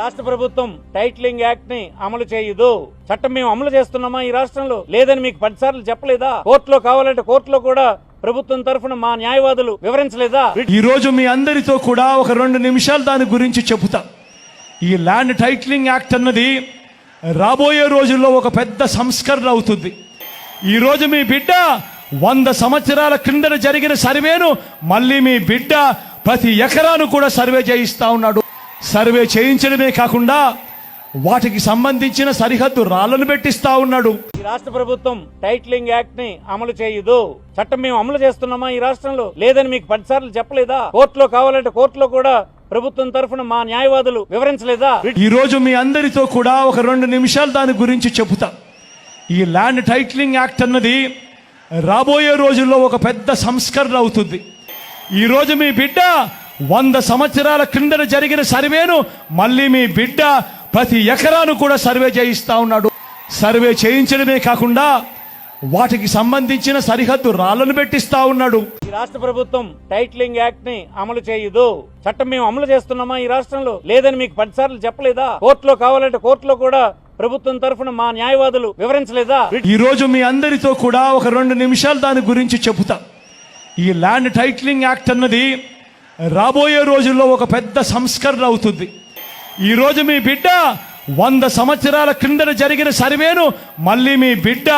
రాష్ట్ర ప్రభుత్వం టైటిలింగ్ యాక్ట్ని అమలు చేయదు. చట్టం మేము అమలు చేస్తున్నామా ఈ రాష్ట్రంలో? లేదని మీకు పదిసార్లు చెప్పలేదా? కోర్టులో కావాలంటే కోర్టులో కూడా ప్రభుత్వం తరఫున మా న్యాయవాదులు వివరించలేదా? ఈ రోజు మీ అందరితో కూడా ఒక రెండు నిమిషాలు దాని గురించి చెబుతా. ఈ ల్యాండ్ టైటిలింగ్ యాక్ట్ అన్నది రాబోయే రోజుల్లో ఒక పెద్ద సంస్కరణ అవుతుంది. ఈ రోజు మీ బిడ్డ వంద సంవత్సరాల క్రిందన జరిగిన సర్వేను మళ్ళీ మీ బిడ్డ ప్రతి ఎకరాను కూడా సర్వే చేయిస్తా ఉన్నాడు. సర్వే చేయించడమే కాకుండా వాటికి సంబంధించిన సరిహద్దు రాళ్ళను పెట్టిస్తా ఉన్నాడు. ఈ రాష్ట్ర ప్రభుత్వం టైటిలింగ్ యాక్ట్ని అమలు చేయదు. చట్టం మేము అమలు చేస్తున్నామా ఈ రాష్ట్రంలో? లేదని మీకు పదిసార్లు చెప్పలేదా? కోర్టులో కావాలంటే కోర్టులో కూడా ప్రభుత్వం తరఫున మా న్యాయవాదులు వివరించలేదా? ఈ రోజు మీ అందరితో కూడా ఒక రెండు నిమిషాలు దాని గురించి చెబుతా. ఈ ల్యాండ్ టైటిలింగ్ యాక్ట్ అన్నది రాబోయే రోజుల్లో ఒక పెద్ద సంస్కరణ అవుతుంది. ఈ రోజు మీ బిడ్డ వంద సంవత్సరాల క్రిందన జరిగిన సర్వేను మళ్ళీ మీ బిడ్డ ప్రతి ఎకరాను కూడా సర్వే చేయిస్తా ఉన్నాడు. సర్వే చేయించడమే కాకుండా వాటికి సంబంధించిన సరిహద్దు రాళ్ళను పెట్టిస్తా ఉన్నాడు. ఈ రాష్ట్ర ప్రభుత్వం టైటిలింగ్ యాక్ట్ని అమలు చేయదు. చట్టం మేము అమలు చేస్తున్నామా ఈ రాష్ట్రంలో? లేదని మీకు పదిసార్లు చెప్పలేదా? కోర్టులో కావాలంటే కోర్టులో కూడా ప్రభుత్వం తరఫున మా న్యాయవాదులు వివరించలేదా? ఈ రోజు మీ అందరితో కూడా ఒక రెండు నిమిషాలు దాని గురించి చెబుతా. ఈ ల్యాండ్ టైటిలింగ్ యాక్ట్ అన్నది రాబోయే రోజుల్లో ఒక పెద్ద సంస్కరణ అవుతుంది. ఈ రోజు మీ బిడ్డ వంద సంవత్సరాల క్రిందన జరిగిన సర్వేను మళ్ళీ మీ బిడ్డ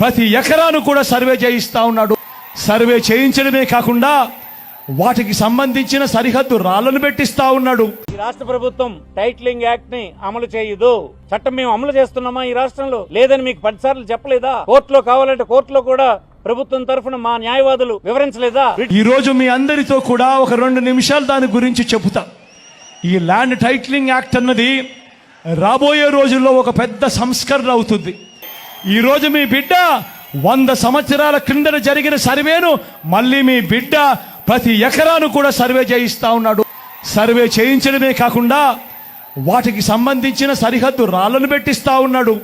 ప్రతి ఎకరాను కూడా సర్వే చేయిస్తూ ఉన్నాడు. సర్వే చేయించడమే కాకుండా వాటికి సంబంధించిన సరిహద్దు రాళ్ళను పెట్టిస్తా ఉన్నాడు. ఈ రాష్ట్ర ప్రభుత్వం టైటిలింగ్ యాక్ట్ని అమలు చేయదు. చట్టం మేము అమలు చేస్తున్నామా ఈ రాష్ట్రంలో? లేదని మీకు పదిసార్లు చెప్పలేదా? కోర్టులో కావాలంటే కోర్టులో కూడా ప్రభుత్వం తరఫున మా న్యాయవాదులు వివరించలేదా? ఈ రోజు మీ అందరితో కూడా ఒక రెండు నిమిషాలు దాని గురించి చెబుతా. ఈ ల్యాండ్ టైటిలింగ్ యాక్ట్ అన్నది రాబోయే రోజుల్లో ఒక పెద్ద సంస్కరణ అవుతుంది. ఈ రోజు మీ బిడ్డ వంద సంవత్సరాల క్రిందన జరిగిన సర్వేను మళ్ళీ మీ బిడ్డ ప్రతి ఎకరాను కూడా సర్వే చేయిస్తా ఉన్నాడు. సర్వే చేయించడమే కాకుండా వాటికి సంబంధించిన సరిహద్దు రాళ్ళను పెట్టిస్తా ఉన్నాడు.